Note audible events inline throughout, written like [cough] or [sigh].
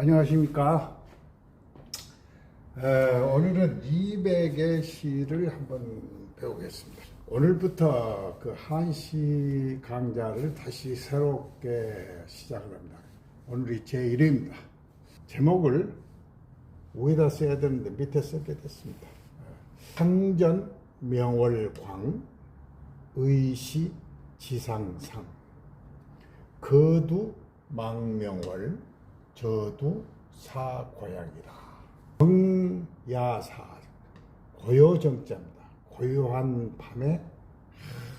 안녕하십니까. 에, 오늘은 200의 시를 한번 배우겠습니다. 오늘부터 그 한시 강좌를 다시 새롭게 시작을 합니다. 오늘이 제 1회입니다. 제목을 위에다 써야 되는데 밑에 쓰게 됐습니다. 상전 명월광 의시 지상상 거두 망명월 저두 사고양이라 정야사 고요정자입니다. 고요한 밤에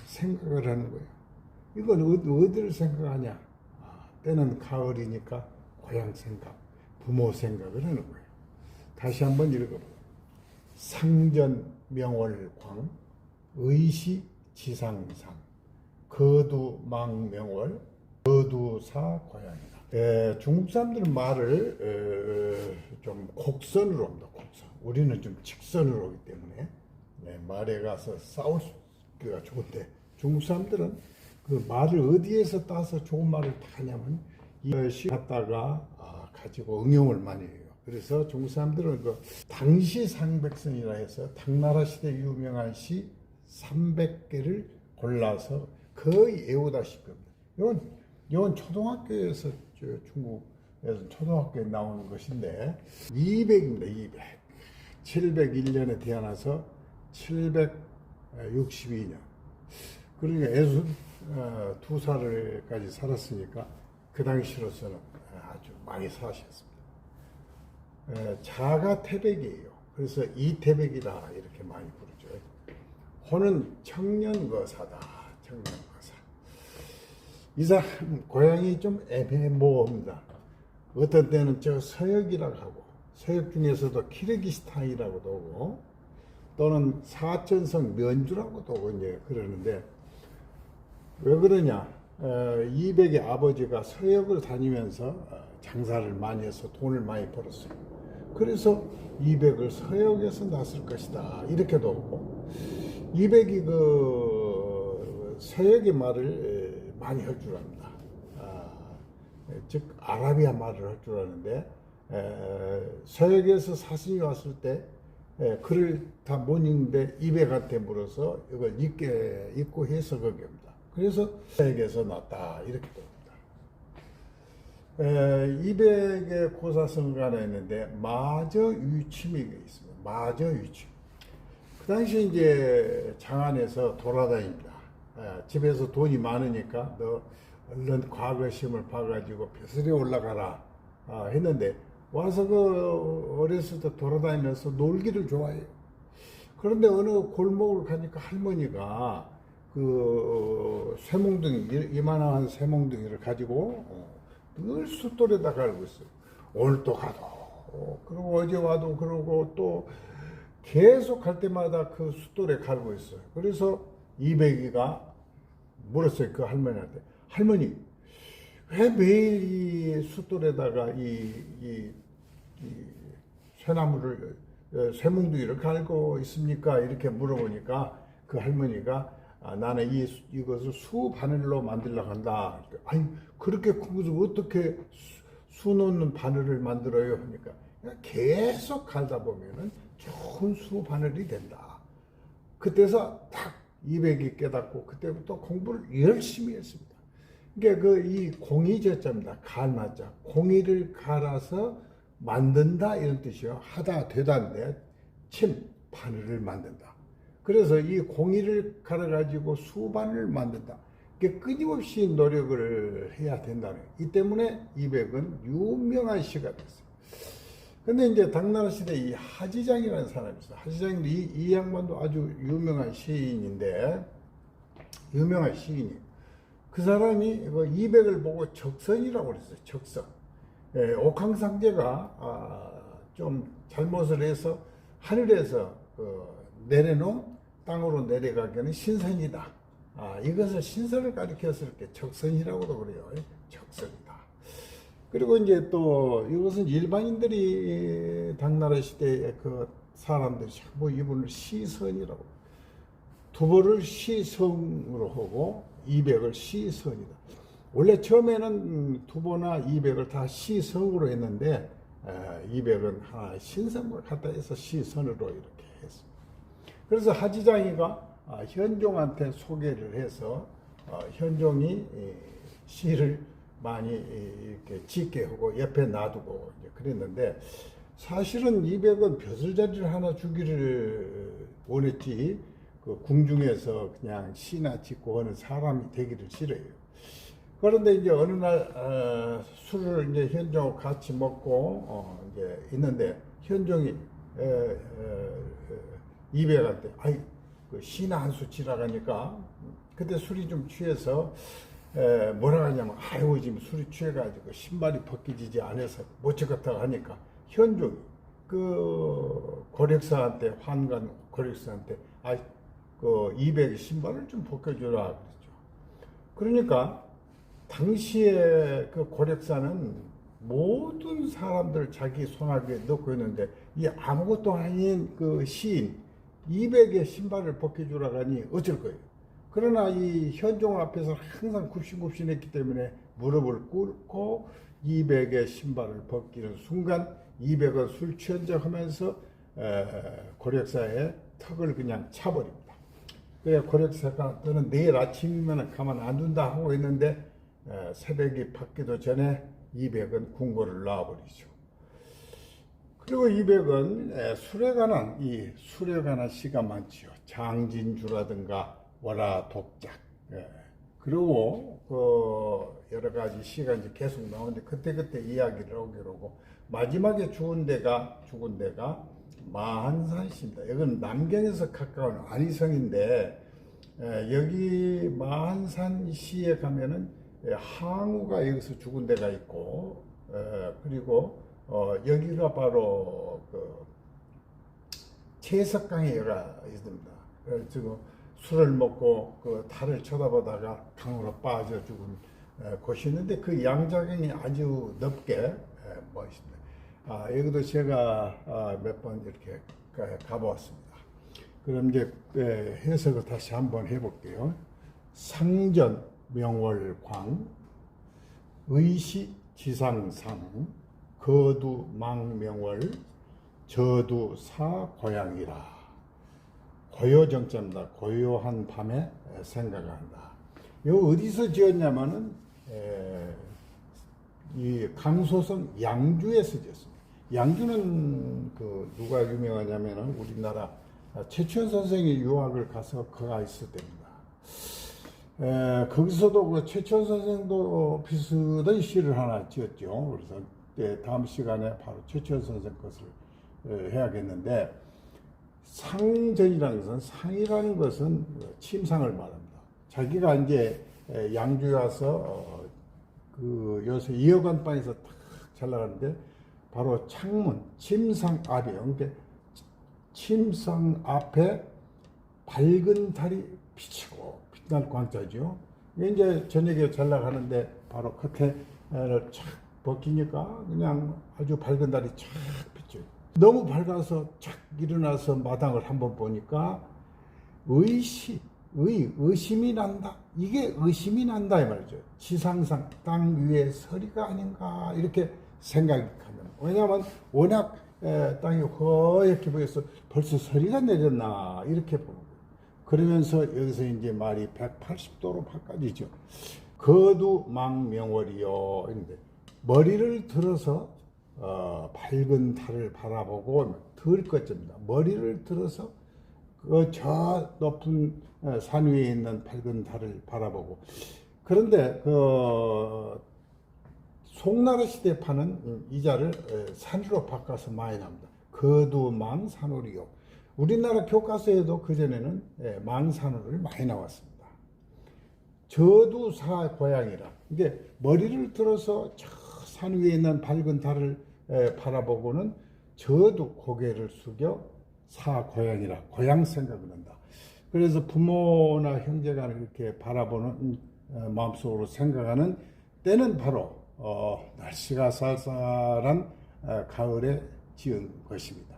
생각을 하는 거예요. 이건 어디- 어디를 생각하냐? 아, 때는 가을이니까 고향 생각, 부모 생각을 하는 거예요. 다시 한번 읽어봐요. 상전 명월광 의시 지상상 거두 망명월 거두사 고향이다. 에, 중국 사람들은 말을 에, 좀 곡선으로 합니다. 곡선. 우리는 좀 직선으로 하기 때문에 네, 말에 가서 싸울 수가 좋은데 중국 사람들은 그 말을 어디에서 따서 좋은 말을 다 하냐면 이시 갖다가 아, 가지고 응용을 많이 해요. 그래서 중국 사람들은 그 당시 상백선이라 해서 당나라 시대 유명한 시 300개를 골라서 거의 외우다시피 합니다. 이건, 이건 초등학교에서 저 중국에서 초등학교에 나오는 것인데 200입니다. 200. 701년에 태어나서 762년. 그러니까 애순 어, 두 살까지 살았으니까 그 당시로서는 아주 많이 사셨습니다. 에, 자가 태백이에요. 그래서 이태백이라 이렇게 많이 부르죠. 호는 청년거사다. 청년거사. 이 사람 고향이 좀 애매모호합니다. 어떤 때는 저 서역이라고 하고 서역 중에서도 키르기스탄이라고도 하고 또는 사천성 면주라고도 하고 이제 그러는데 왜 그러냐? 어, 이백의 아버지가 서역을 다니면서 어, 장사를 많이 해서 돈을 많이 벌었어요. 그래서 이백을 서역에서 났을 것이다. 이렇게도 하고 이백이 그 서역의 말을 에, 많이 할 줄 압니다. 아, 에, 즉 아라비아 말을 할 줄 아는데 에, 서역에서 사신이 왔을 때 에, 글을 다 못 읽는데 이백한테 물어서 이걸 읽게 읽고 해석하게 합니다. 그래서 서역에서 났다 이렇게 됩니다. 200의 고사성가 하나 있는데 마저 유침이가 있습니다. 마저 유침. 그 당시 이제 장안에서 돌아다닙니다. 에, 집에서 돈이 많으니까 너 얼른 과거 시험을 봐가지고 벼슬에 올라가라 아, 했는데 와서 그 어렸을 때 돌아다니면서 놀기를 좋아해요. 그런데 어느 골목을 가니까 할머니가 그 쇠몽둥이 이- 이만한 쇠몽둥이를 가지고 어, 늘 숫돌에다 갈고 있어요. 오늘 또 가도 어, 그리고 어제 와도 그러고 또 계속 갈 때마다 그 숫돌에 갈고 있어요. 그래서 이백이가 물었어요 그 할머니한테 할머니 왜 매일 이 숫돌에다가 이, 이, 이 쇠나무를 어, 쇠몽둥이를 갈고 있습니까? 이렇게 물어보니까 그 할머니가 아, 나는 이 수- 이것을 수 바늘로 만들려고 한다. 아니 그렇게 큰 것을 어떻게 수, 수 놓는 바늘을 만들어요? 하니까 계속 갈다 보면은 좋은 수 바늘이 된다. 그때서 딱 200이 깨닫고 그때부터 공부를 열심히 했습니다. 그러니까 그이 공이저자입니다. 갈맞자. 공이를 갈아서 만든다 이런 뜻이요. 하다 되다인데 침 바늘을 만든다. 그래서 이 공이를 갈아 가지고 수반을 만든다. 이게 끊임없이 노력을 해야 된다는. 이 때문에 200은 유명한 시가 됐어요. 근데 이제 당나라 시대 이 하지장이라는 사람이 있어요. 하지장도 이, 이 양반도 아주 유명한 시인인데, 유명한 시인이. 그 사람이 그 200을 보고 적선이라고 그랬어요. 적선. 예, 옥황상제가 아, 좀 잘못을 해서 하늘에서 그 내려놓은 땅으로 내려가기는 신선이다. 아, 이것을 신선을 가리켜서 이렇게 적선이라고도 그래요. 적선이다. 그리고 이제 또 이것은 일반인들이 당나라 시대의 그 사람들이 전부 이분을 시선이라고 두벌을 시성으로 하고 이백을 시선이다. 원래 처음에는 음, 두보나 200을 다 시성으로 했는데 200은 하나 신성을 갖다 해서 시선으로 이렇게 했습니다. 그래서 하지장이가 아, 현종한테 소개를 해서 어, 현종이 이, 시를 많이 이, 이렇게 짓게 하고 옆에 놔두고 이제 그랬는데 사실은 200은 벼슬자리를 하나 주기를 원했지 그 궁중에서 그냥 시나 짓고 하는 사람이 되기를 싫어요. 그런데 이제 어느 날 어, 술을 이제 현종하고 같이 먹고 어, 이제 있는데 현종이 에, 에, 에, 이백한테 아이 그 시나 한 수 지나가니까 그때 술이 좀 취해서 에, 뭐라 하냐면 아이고 지금 술이 취해가지고 신발이 벗기지지 않아서 못 찍었다고 하니까 현종이 그 고력사한테 환관 고력사한테 아이 그 200의 신발을 좀 벗겨주라 그랬죠. 그러니까 당시에 그 고력사는 모든 사람들 자기 손아귀에 넣고 있는데 이 아무것도 아닌 그 시인 200의 신발을 벗겨주라고 하니 어쩔 거예요. 그러나 이 현종 앞에서 항상 굽신굽신했기 때문에 무릎을 꿇고 200의 신발을 벗기는 순간 200은 술 취한 척 하면서 고력사의 턱을 그냥 차버립니다. 그래 고력사가 너는 내일 아침이면 가만 안 둔다 하고 있는데 에, 새벽이 밝기도 전에 200은 궁궐을 놔버리죠. 그리고 200은 술에 관한 이 관한 시가 많지요. 장진주라든가 월화 독작. 예. 그리고 그 여러 가지 시가 이제 계속 나오는데 그때 그때 이야기를 하기로 하고 마지막에 죽은 데가 죽은 데가 마한산시입니다. 이건 남경에서 가까운 안희성인데 에, 여기 마한산시에 가면은 에, 항우가 여기서 죽은 데가 있고 에, 그리고 어, 여기가 바로 그 채석강이가 있습니다. 그래서 지금 술을 먹고 그 달을 쳐다보다가 강으로 빠져 죽은 에, 곳이 있는데 그 양자경이 아주 넓게 에, 멋있습니다. 아, 여기도 제가 아, 몇번 이렇게 가- 가보았습니다. 그럼 이제 에, 해석을 다시 한번 해볼게요. 상전 명월광 의시 지상상 거두 망명월 저두 사고양이라 고요정자입니다. 고요한 밤에 생각한다. 요 어디서 지었냐면은 에, 이 강소성 양주에서 지었습니다. 양주는 그 누가 유명하냐면은 우리나라 최천 선생이 유학을 가서 거가 있을 때입니다. 에, 거기서도 그 최천 선생도 비슷한 시를 하나 지었죠. 그래서 예, 다음 시간에 바로 최천 선생 것을 에, 해야겠는데 상전이라는 것은 상이라는 것은 침상을 말합니다. 자기가 이제 에, 양주에 와서 어, 그 요새 이어관방에서 탁잘 나가는데 바로 창문 침상 앞에 그러니까 침상 앞에 밝은 달이 비치고 빛날 광자죠. 이제 저녁에 잘 나가는데 바로 커튼을 착 벗기니까 그냥 아주 밝은 달이 착 비쳐요. 너무 밝아서 착 일어나서 마당을 한번 보니까 의시, 의, 의심이 난다. 이게 의심이 난다 이 말이죠. 지상상 땅 위에 서리가 아닌가 이렇게 생각이 가면 왜냐하면 워낙 에, 땅이 허옇게 보여서 벌써 서리가 내렸나 이렇게 보는 거예요. 그러면서 여기서 이제 말이 180도로 바꿔지죠. 거두 망명월이요. 머리를 들어서 어, 밝은 달을 바라보고 들 것입니다. 머리를 들어서 그 저 높은 어, 산 위에 있는 밝은 달을 바라보고 그런데 그 송나라 시대 파는 이자를 에, 산으로 바꿔서 많이 납니다. 거두망 산울이요. 우리나라 교과서에도 그 전에는 예, 망산울을 많이 나왔습니다. 저두사 고양이라 이게 머리를 들어서 저 산 위에 있는 밝은 달을 에, 바라보고는 저도 고개를 숙여 사 고양이라 고양 생각을 한다. 그래서 부모나 형제가 이렇게 바라보는 어, 마음속으로 생각하는 때는 바로 어, 날씨가 쌀쌀한 어, 가을에 지은 것입니다.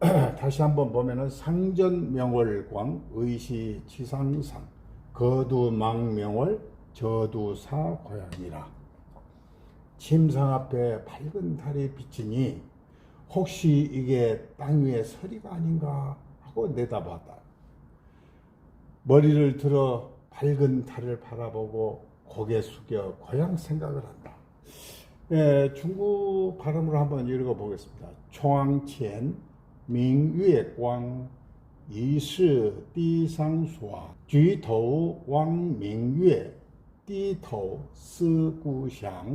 [clears throat] 다시 한번 보면은 상전 명월광 의시 지상상 거두 망명월 저두사 고향이라 침상 앞에 밝은 달이 비치니 혹시 이게 땅 위에 서리가 아닌가 하고 내다봤다. 머리를 들어 밝은 달을 바라보고 고개 숙여 고향 생각을 한다. 예, 중국 발음으로 한번 읽어보겠습니다. 총앙첸 민유의 광 이시 디상수아 쥐토 왕 민유의 띠토 스 구샹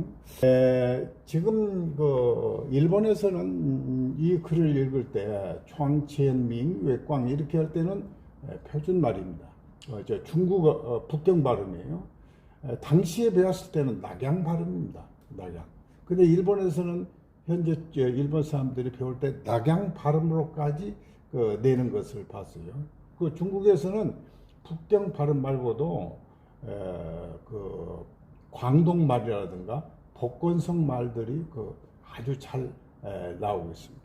에, 지금 그 일본에서는 이 글을 읽을 때 총첸밍 외광 이렇게 할 때는 표준말입니다. 어, 저 중국어 어, 북경 발음이에요. 에, 당시에 배웠을 때는 낙양 발음입니다. 낙양. 근데 일본에서는 현재 일본 사람들이 배울 때 낙양 발음으로까지 그 내는 것을 봤어요. 그 중국에서는 북경 발음 말고도 그 광동 말이라든가 복건성 말들이 그 아주 잘 에, 나오고 있습니다.